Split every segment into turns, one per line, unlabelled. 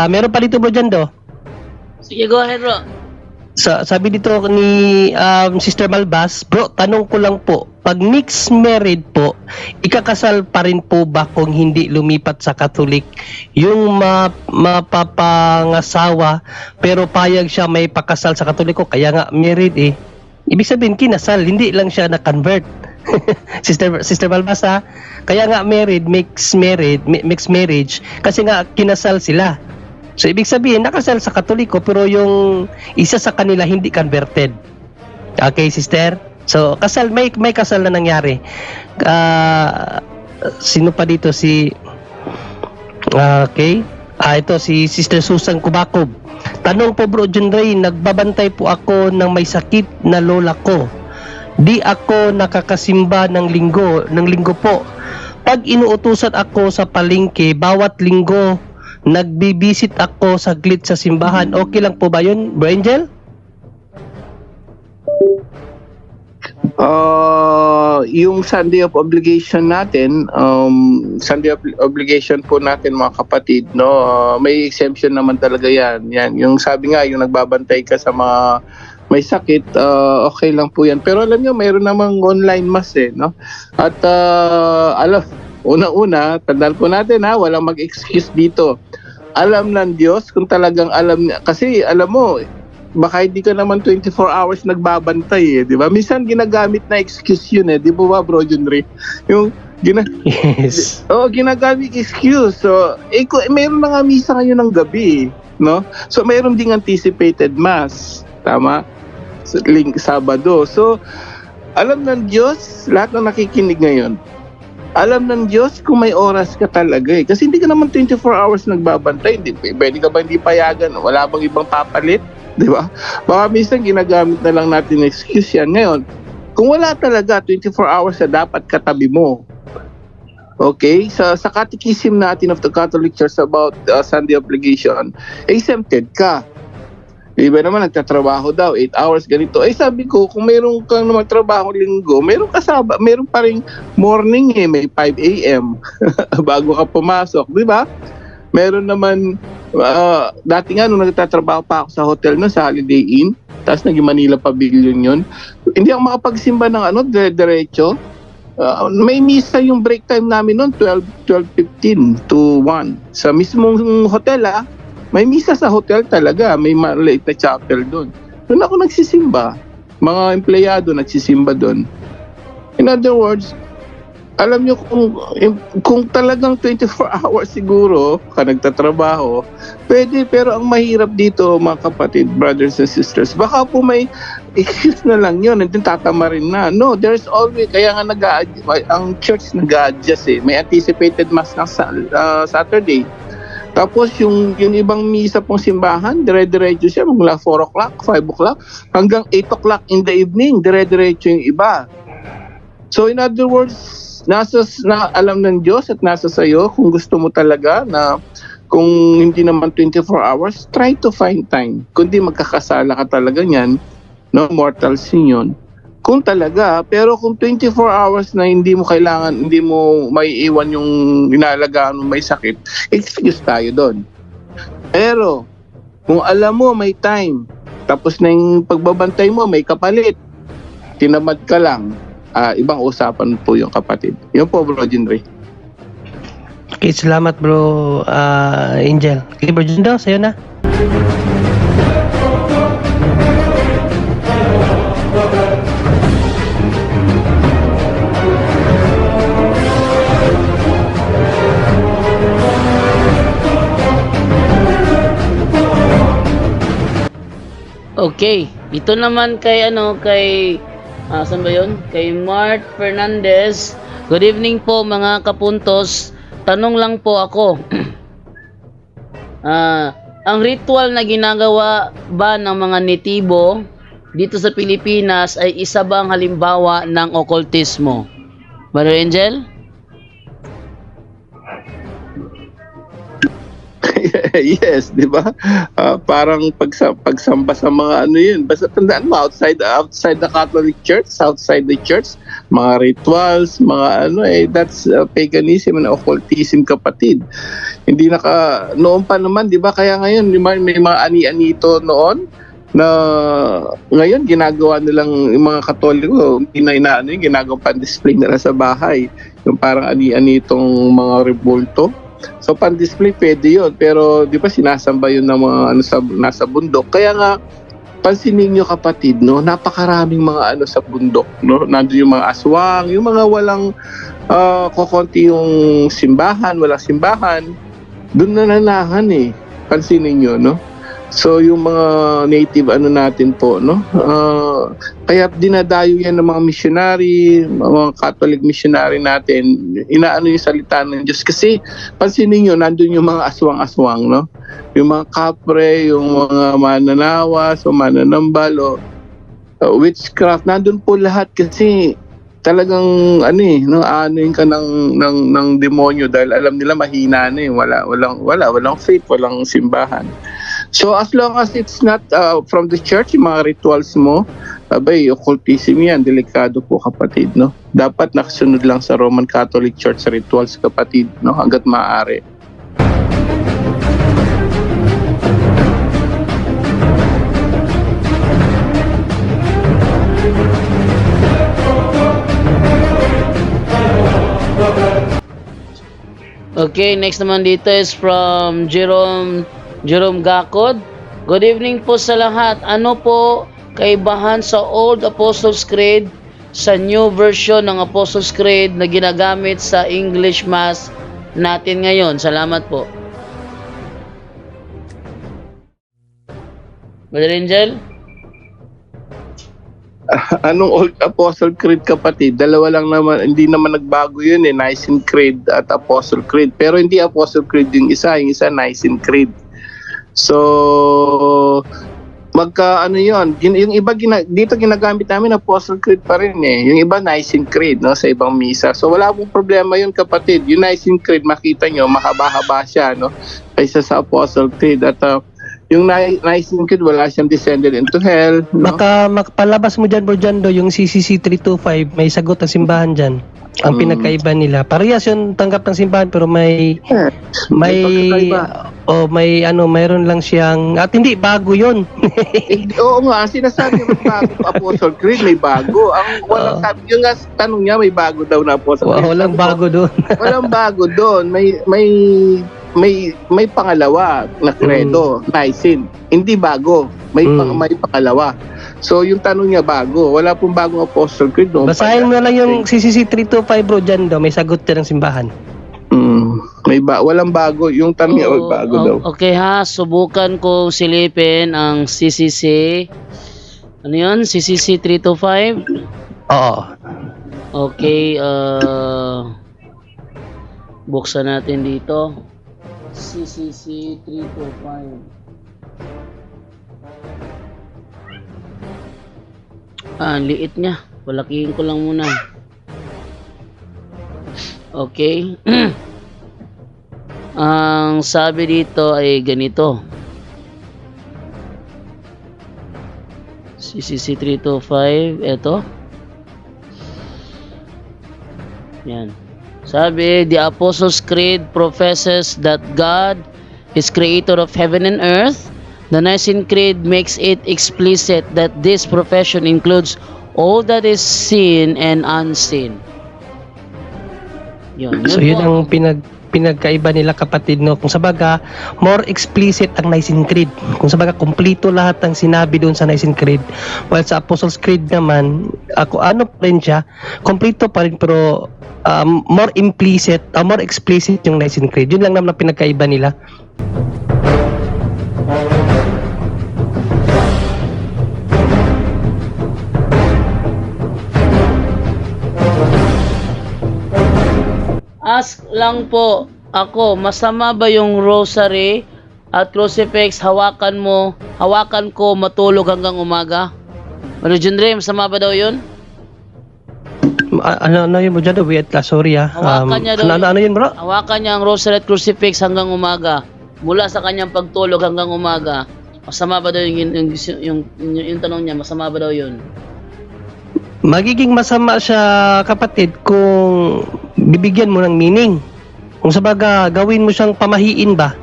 Ah, meron pa dito bro dyan do.
Sige, go ahead, bro.
Sa, sabi dito ni um, Sister Malbas, bro, tanong ko lang po, pag mixed married po, ikakasal pa rin po ba kung hindi lumipat sa Katolik yung ma, mapapangasawa pero payag siya may pakasal sa Katoliko kaya nga married eh. Ibig sabihin kinasal, hindi lang siya na-convert. Sister Sister Malbas ha? Kaya nga married, mixed married, mi- mixed marriage kasi nga kinasal sila. So ibig sabihin nakasal sa Katoliko pero yung isa sa kanila hindi converted. Okay, sister? So kasal may may kasal na nangyari. Ah, sino pa dito si Ah, Okay. Ah, ito si Sister Susan Kubakob. Tanong po bro John Ray, nagbabantay po ako ng may sakit na lola ko. Di ako nakakasimba ng linggo, ng linggo po. Pag inuutusan ako sa palengke, bawat linggo nagbibisit ako saglit sa simbahan. Okay lang po ba yun, Bro Angel?
Uh, yung Sunday of obligation natin, um, Sunday of obligation po natin mga kapatid, no, uh, may exemption naman talaga yan. Yan, yung sabi nga, yung nagbabantay ka sa mga may sakit, uh, okay lang po yan. Pero alam nyo, mayroon namang online mass eh, no? At uh, alam, una-una, tandaan po natin ha, walang mag-excuse dito. Alam ng Diyos kung talagang alam niya. Kasi alam mo, baka hindi ka naman 24 hours nagbabantay eh, di ba? Minsan ginagamit na excuse yun eh, di ba ba bro Junri? Yung gina
Yes.
oh, ginagamit excuse. So, eh, mayroon na nga misa ngayon ng gabi, no? So, mayroon ding anticipated mass, tama? Sa ling Sabado. So, alam ng Diyos, lahat ng nakikinig ngayon, alam ng Diyos kung may oras ka talaga eh. Kasi hindi ka naman 24 hours nagbabantay. Hindi, pwede ka ba hindi payagan? Wala bang ibang papalit? Di ba? Baka minsan ginagamit na lang natin excuse yan. Ngayon, kung wala talaga 24 hours na dapat katabi mo, Okay, sa sa catechism natin of the Catholic Church about uh, Sunday obligation, exempted ka. Iba naman nagtatrabaho daw 8 hours ganito. Eh sabi ko kung mayroon kang naman trabaho linggo, mayroon kasama, mayroon pa ring morning eh, may 5 AM bago ka pumasok, di ba? Meron naman uh, dati nga nung nagtatrabaho pa ako sa hotel no sa Holiday Inn, tapos naging Manila Pavilion yun. Hindi ako makapagsimba ng ano, dire-diretso. Uh, may misa yung break time namin noon 12 12:15 to 1 sa mismong hotel ah may misa sa hotel talaga may maliit na chapel doon doon ako nagsisimba mga empleyado nagsisimba doon in other words alam nyo kung kung talagang 24 hours siguro ka nagtatrabaho pwede pero ang mahirap dito mga kapatid brothers and sisters baka po may excuse na lang yun, and tatama rin na. No, there's always, kaya nga nag ang church nag-adjust eh. May anticipated mass ng ah, Saturday. Tapos yung, yung ibang misa pong simbahan, dire-diretso siya mula 4 o'clock, 5 o'clock, hanggang 8 o'clock in the evening, dire-diretso yung iba. So in other words, nasa na alam ng Diyos at nasa sayo kung gusto mo talaga na kung hindi naman 24 hours, try to find time. Kundi magkakasala ka talaga niyan, no mortal sin yun. Kung talaga, pero kung 24 hours na hindi mo kailangan, hindi mo may iwan yung inalagaan mo may sakit, excuse tayo doon. Pero, kung alam mo may time, tapos na yung pagbabantay mo, may kapalit, tinamad ka lang, ah, ibang usapan po yung kapatid. Yun po, Bro Jinri.
Okay, salamat bro ah, Angel. Okay, bro Jundo, sa'yo na.
Okay, dito naman kay ano kay ah, saan ba 'yon? Kay Mart Fernandez. Good evening po mga kapuntos. Tanong lang po ako. Ah, ang ritual na ginagawa ba ng mga netibo dito sa Pilipinas ay isa bang halimbawa ng okultismo? Brother Angel?
yes, di ba? Ah, parang pagsa, pagsamba sa mga ano yun. Basta tandaan mo, outside, outside the Catholic Church, outside the church, mga rituals, mga ano eh, that's uh, paganism and occultism kapatid. Hindi naka, noon pa naman, di ba? Kaya ngayon, may mga ani-anito noon, na ngayon ginagawa nilang yung mga katoliko hindi na inaano yun, ginagawa pan-display nila sa bahay yung parang ani-ani itong mga rebulto So pan-display pwede yun, pero di ba sinasamba yun ng mga ano sa nasa bundok. Kaya nga pansinin niyo kapatid, no, napakaraming mga ano sa bundok, no. Nandoon yung mga aswang, yung mga walang ah, kokonti yung simbahan, walang simbahan. Doon na nanahan eh. Pansinin niyo, no. So yung mga native ano natin po, no? ah, kaya dinadayo yan ng mga missionary, mga Catholic missionary natin. Inaano yung salita ng Diyos kasi pansinin nyo, nandun yung mga aswang-aswang, no? Yung mga kapre, yung mga mananawas, o mananambal, o uh, witchcraft, nandun po lahat kasi talagang ano eh, no, ano ka ng, ng, ng demonyo dahil alam nila mahina na eh, wala, walang, wala, walang faith, walang simbahan. So as long as it's not uh, from the church, yung mga rituals mo, abay, occultism yan, delikado po kapatid, no? Dapat nakasunod lang sa Roman Catholic Church rituals kapatid, no? Hanggat maaari.
Okay, next naman dito is from Jerome Jerome Gakod. Good evening po sa lahat. Ano po kaibahan sa Old Apostles' Creed sa new version ng Apostles' Creed na ginagamit sa English Mass natin ngayon? Salamat po. Brother Angel?
Anong Old Apostle Creed kapatid? Dalawa lang naman, hindi naman nagbago yun eh, Nicene Creed at Apostle Creed. Pero hindi Apostle Creed yung isa, yung isa Nicene Creed. So, magka ano yun, yung iba gina, dito ginagamit namin Apostle Creed pa rin eh. Yung iba Nicene Creed no, sa ibang misa. So wala pong problema yun kapatid. Yung Nicene Creed, makita nyo, mahaba-haba siya no, kaysa sa Apostle Creed. At uh, yung Ni- Nicene Creed, wala siyang descended into hell. No?
Baka makapalabas mo dyan, bro Jundo, yung CCC 325, may sagot ang simbahan dyan. Ang
Mm.
pinagkaiba nila. Parehas yung tanggap ng simbahan pero may may
pagkakaiba.
o may ano mayroon lang siyang at hindi bago yon
Eh, oo nga, sinasabi ng bago Apostle Creed, may bago. Ang walang
Oo.
sabi, yung nga tanong niya, may bago daw na Apostle Creed.
walang
Sabi ko,
bago doon
walang bago doon. May may may may pangalawa na credo, Nicene. Hindi bago. May
Mm.
pang, may pangalawa. So yung tanong niya bago, wala pong bagong Apostle Creed noon.
basahin mo lang yung CCC 325 bro Jundo, may sagot din ng simbahan
Mm, may ba walang bago. Yung tanong niya, oh, bago
o-
daw.
Okay ha, subukan kong silipin ang CCC. Ano yun? CCC 325?
oo
Okay, uh, buksan natin dito. CCC 325. Ah, liit niya. Palakihin ko lang muna. Okay. ang sabi dito ay ganito. CCC 325, eto. Yan. Sabi, the Apostles' Creed professes that God is creator of heaven and earth. The Nicene Creed makes it explicit that this profession includes all that is seen and unseen. Yun, yun
So yun
po.
ang pinag pinagkaiba nila kapatid no? Kung sabaga more explicit ang Nicene Creed. Kung sabaga kumpleto lahat ng sinabi doon sa Nicene Creed. While sa Apostles' Creed naman ako ano pa rin siya kumpleto pa rin pero um, more implicit uh, more explicit yung Nicene Creed. Yun lang naman ang pinagkaiba nila
Ask lang po ako, masama ba yung rosary at crucifix hawakan mo, hawakan ko matulog hanggang umaga? Ano Ray, masama ba daw yun?
Ano ano yun mo dyan wait ah, sorry ah
Hawakan niya daw
ano, ano,
yun.
ano yun bro
Hawakan niya ang rosary at crucifix hanggang umaga. Mula sa kanyang pagtulog hanggang umaga. Masama ba daw yung, yung, yung, yung, yung, yung tanong niya, masama ba daw yun?
Magiging masama siya kapatid kung bibigyan mo ng meaning. Kung sabaga gawin mo siyang pamahiin ba,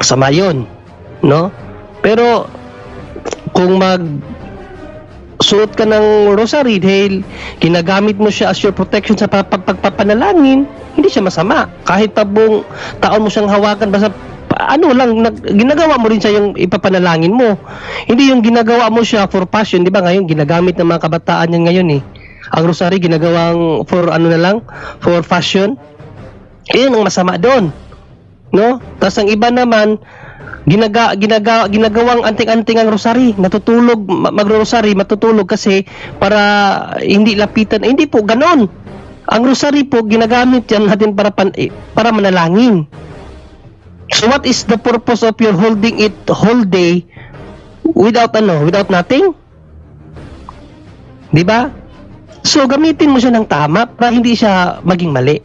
masama yun. No? Pero kung mag suot ka ng rosary dahil ginagamit mo siya as your protection sa pag- pag- pagpapanalangin, hindi siya masama. Kahit pa buong taon mo siyang hawakan, basta ano lang, nag, ginagawa mo rin siya yung ipapanalangin mo. Hindi yung ginagawa mo siya for passion, di ba? Ngayon, ginagamit ng mga kabataan yan ngayon eh. Ang rosary, ginagawang for ano na lang, for fashion. Iyon ang masama doon. No? Tapos ang iba naman, ginaga, ginaga, ginagawang anting-anting ang rosary. Natutulog, ma- magro-rosary, matutulog kasi para hindi lapitan. Eh, hindi po, ganon. Ang rosary po, ginagamit yan natin para, pan, eh, para manalangin. So what is the purpose of your holding it whole day without ano, without nothing? 'Di ba? So gamitin mo siya ng tama para hindi siya maging mali.